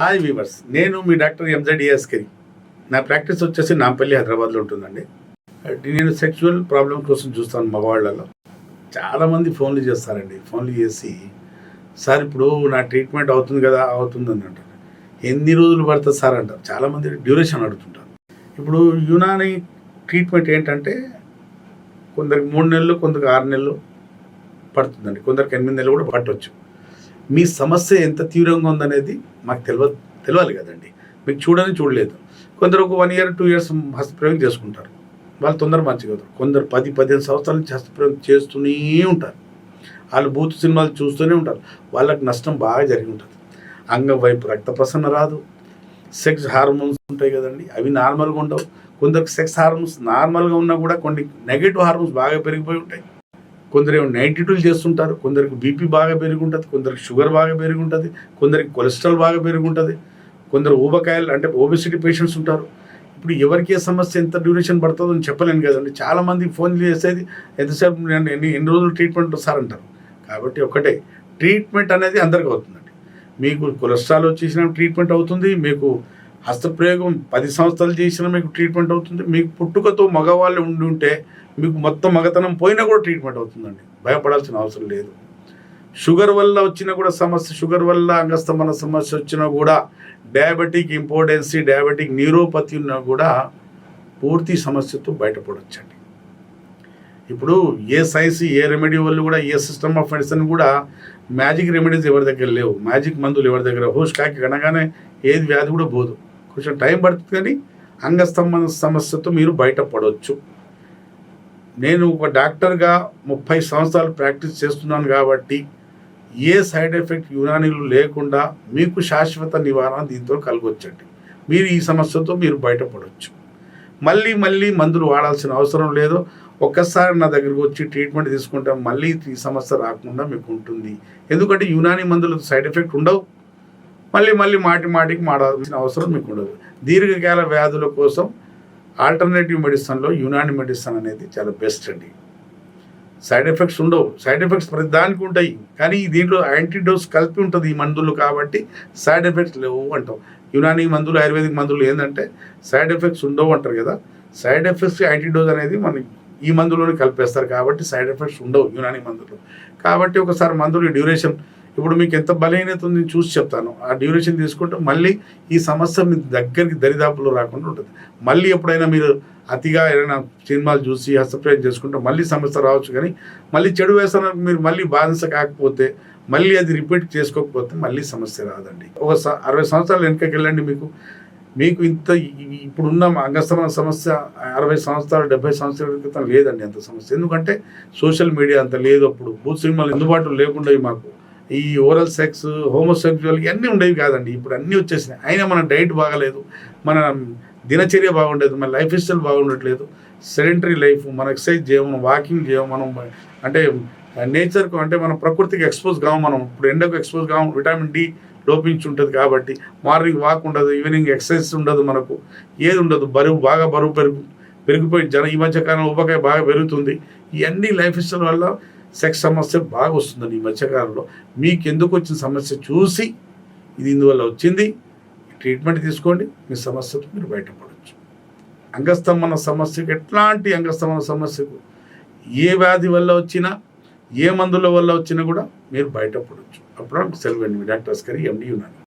Hi weavers నేను మీ doctor ఎంజెడిఎస్కి నా practice వచ్చేసి నాంపల్లి హైదరాబాద్లో ఉంటుందండి. నేను సెక్షువల్ ప్రాబ్లం కోసం చూస్తాను మగవాళ్ళలో. చాలామంది ఫోన్లు చేస్తారండి ఫోన్లు చేసి సార్ ఇప్పుడు నా ట్రీట్మెంట్ అవుతుంది కదా అవుతుంది అని అంటారు. ఎన్ని రోజులు పడుతుంది సార్ అంటారు. చాలామంది డ్యూరేషన్ అడుగుతుంటారు. ఇప్పుడు యునాని ట్రీట్మెంట్ ఏంటంటే కొందరికి మూడు నెలలు కొందరికి ఆరు నెలలు పడుతుందండి. కొందరికి ఎనిమిది నెలలు కూడా పట్టవచ్చు మీ సమస్య ఎంత తీవ్రంగా ఉందనేది మాకు తెలియ తెలియాలి కదండి. మీకు చూడని చూడలేదు. కొందరు ఒక వన్ ఇయర్ టూ ఇయర్స్ హస్తప్రయోగం చేసుకుంటారు. వాళ్ళు తొందర మంచిగా అవుతారు. కొందరు పది పదిహేను సంవత్సరాల నుంచి హస్తప్రయోగం చేస్తూనే ఉంటారు. వాళ్ళు బూత్ సినిమాలు చూస్తూనే ఉంటారు. వాళ్ళకి నష్టం బాగా జరిగి ఉంటుంది. అంగం వైపు రక్త ప్రసరణ రాదు. సెక్స్ హార్మోన్స్ ఉంటాయి కదండి. అవి నార్మల్గా ఉండవు. కొందరికి సెక్స్ హార్మోన్స్ నార్మల్గా ఉన్నా కూడా కొన్ని నెగిటివ్ హార్మోన్స్ బాగా పెరిగిపోయి ఉంటాయి. కొందరు ఏమో నైంటీ టూలు చేస్తుంటారు కొందరికి బీపీ బాగా పెరుగుంటుంది కొందరికి షుగర్ బాగా పెరుగుంటుంది కొందరికి కొలెస్ట్రాల్ బాగా పెరుగుంటుంది కొందరు ఊబకాయలు అంటే ఓబెసిటీ పేషెంట్స్ ఉంటారు. ఇప్పుడు ఎవరికి ఏ సమస్య ఎంత డ్యూరేషన్ పడుతుందో అని చెప్పలేను కదండి. చాలామంది ఫోన్ చేసేది ఎంతసేపు నేను ఎన్ని ఎన్ని రోజులు ట్రీట్మెంట్ సార్ అంటారు. కాబట్టి ఒకటే ట్రీట్మెంట్ అనేది అందరికీ అవుతుందండి. మీకు కొలెస్ట్రాల్ వచ్చేసిన ట్రీట్మెంట్ అవుతుంది మీకు హస్తప్రయోగం పది సంవత్సరాలు చేసినా మీకు ట్రీట్మెంట్ అవుతుంది. మీకు పుట్టుకతో మగవాళ్ళు ఉండి ఉంటే మీకు మొత్తం మగతనం పోయినా కూడా ట్రీట్మెంట్ అవుతుందండి. భయపడాల్సిన అవసరం లేదు. షుగర్ వల్ల వచ్చినా కూడా సమస్య షుగర్ వల్ల అంగస్తమన సమస్య వచ్చినా కూడా డయాబెటిక్ ఇంపార్టెన్సీ డయాబెటిక్ న్యూరోపతి ఉన్నా కూడా పూర్తి సమస్యతో బయటపడవచ్చండి ఇప్పుడు ఏ సైన్స్ ఏ రెమెడీ వాళ్ళు కూడా ఏ సిస్టమ్ ఆఫ్ మెడిసిన్ కూడా మ్యాజిక్ రెమెడీస్ ఎవరి దగ్గర లేవు. మ్యాజిక్ మందులు ఎవరి దగ్గర? హోష్ కాకి కనగానే ఏది వ్యాధి కూడా పోదు. కొంచెం టైం పడుతుంది కానీ అంగస్తంభన సమస్యతో మీరు బయటపడవచ్చు నేను ఒక డాక్టర్గా ముప్పై సంవత్సరాలు ప్రాక్టీస్ చేస్తున్నాను కాబట్టి ఏ సైడ్ ఎఫెక్ట్ యునానీలు లేకుండా మీకు శాశ్వత నివారణ దీంతో కలగొచ్చండి. మీరు ఈ సమస్యతో మీరు బయటపడవచ్చు మళ్ళీ మళ్ళీ మందులు వాడాల్సిన అవసరం లేదు. ఒక్కసారి నా దగ్గరకు వచ్చి ట్రీట్మెంట్ తీసుకుంటే మళ్ళీ ఈ సమస్య రాకుండా మీకు ఉంటుంది. ఎందుకంటే యునానీ మందులు సైడ్ ఎఫెక్ట్ ఉండవు. మళ్ళీ మళ్ళీ మాటి మాటికి మాడాల్సిన అవసరం మీకు ఉండదు. దీర్ఘకాల వ్యాధుల కోసం ఆల్టర్నేటివ్ మెడిసిన్లో యునాని మెడిసిన్ అనేది చాలా బెస్ట్ అండి. సైడ్ ఎఫెక్ట్స్ ఉండవు. సైడ్ ఎఫెక్ట్స్ ప్రతి దానికి ఉంటాయి. కానీ దీంట్లో యాంటీడోస్ కలిపి ఉంటుంది ఈ మందులు కాబట్టి సైడ్ ఎఫెక్ట్స్ లేవు అంటాం. యునాని మందులు ఆయుర్వేదిక్ మందులు ఏంటంటే సైడ్ ఎఫెక్ట్స్ ఉండవు అంటారు కదా. సైడ్ ఎఫెక్ట్స్ యాంటీడోస్ అనేది మన ఈ మందులోనే కలిపేస్తారు కాబట్టి సైడ్ ఎఫెక్ట్స్ ఉండవు యునాని మందులు. కాబట్టి ఒకసారి మందులు డ్యూరేషన్ ఇప్పుడు మీకు ఎంత బలహీనత ఉంది చూసి చెప్తాను. ఆ డ్యూరేషన్ తీసుకుంటే మళ్ళీ ఈ సమస్య మీ దగ్గరికి దరిదాపులో రాకుండా ఉంటుంది. మళ్ళీ ఎప్పుడైనా మీరు అతిగా ఏదైనా సినిమాలు చూసి హస్తప్రయం చేసుకుంటే మళ్ళీ సమస్య రావచ్చు కానీ మళ్ళీ చెడు వ్యసనానికి మీరు మళ్ళీ బాధించ కాకపోతే మళ్ళీ అది రిపీట్ చేసుకోకపోతే మళ్ళీ సమస్య రాదండి. ఒక స- అరవై సంవత్సరాలు వెనకకి వెళ్ళండి మీకు. మీకు ఇంత ఇప్పుడున్న అంగస్తమన సమస్య అరవై సంవత్సరాలు డెబ్బై సంవత్సరాల క్రితం లేదండి అంత సమస్య. ఎందుకంటే సోషల్ మీడియా అంత లేదు అప్పుడు. బూత్ సినిమాలు అందుబాటులో లేకుండా మాకు. ఈ ఓరల్ సెక్స్ హోమోసెక్చువల్ ఇవన్నీ ఉండేవి కాదండి. ఇప్పుడు అన్నీ వచ్చేసినాయి. అయినా మన డైట్ బాగలేదు మన దినచర్య బాగుండేది మన లైఫ్ స్టైల్ బాగుండట్లేదు. సెడెంటరీ లైఫ్ మన ఎక్సర్సైజ్ చేయము వాకింగ్ చేయము మనం అంటే నేచర్కు అంటే మనం ప్రకృతికి ఎక్స్పోజ్ కావు మనం. ఇప్పుడు ఎండకు ఎక్స్పోజ్ కావు విటమిన్ డి లోపించి ఉంటుంది కాబట్టి మార్నింగ్ వాక్ ఉండదు ఈవినింగ్ ఎక్సర్సైజ్ ఉండదు మనకు. ఏది ఉండదు. బరువు బాగా బరువు పెరుగు పెరిగిపోయి జన ఈ మధ్య కాలం ఉపకాయ బాగా పెరుగుతుంది. ఇవన్నీ లైఫ్ స్టైల్ వల్ల సెక్స్ సమస్య బాగా వస్తుందని ఈ మధ్యకాలంలో. మీకు ఎందుకు వచ్చిన సమస్య చూసి ఇది ఇందువల్ల వచ్చింది ట్రీట్మెంట్ తీసుకోండి మీ సమస్యతో మీరు బయటపడవచ్చు అంగస్తంభన సమస్యకు ఎట్లాంటి అంగస్తంభన సమస్యకు ఏ వ్యాధి వల్ల వచ్చినా ఏ మందుల వల్ల వచ్చినా కూడా మీరు బయటపడవచ్చు అప్పుడు సెలవు అండి. మీ డాక్టర్స్ గారి ఎండి ఉన్నాను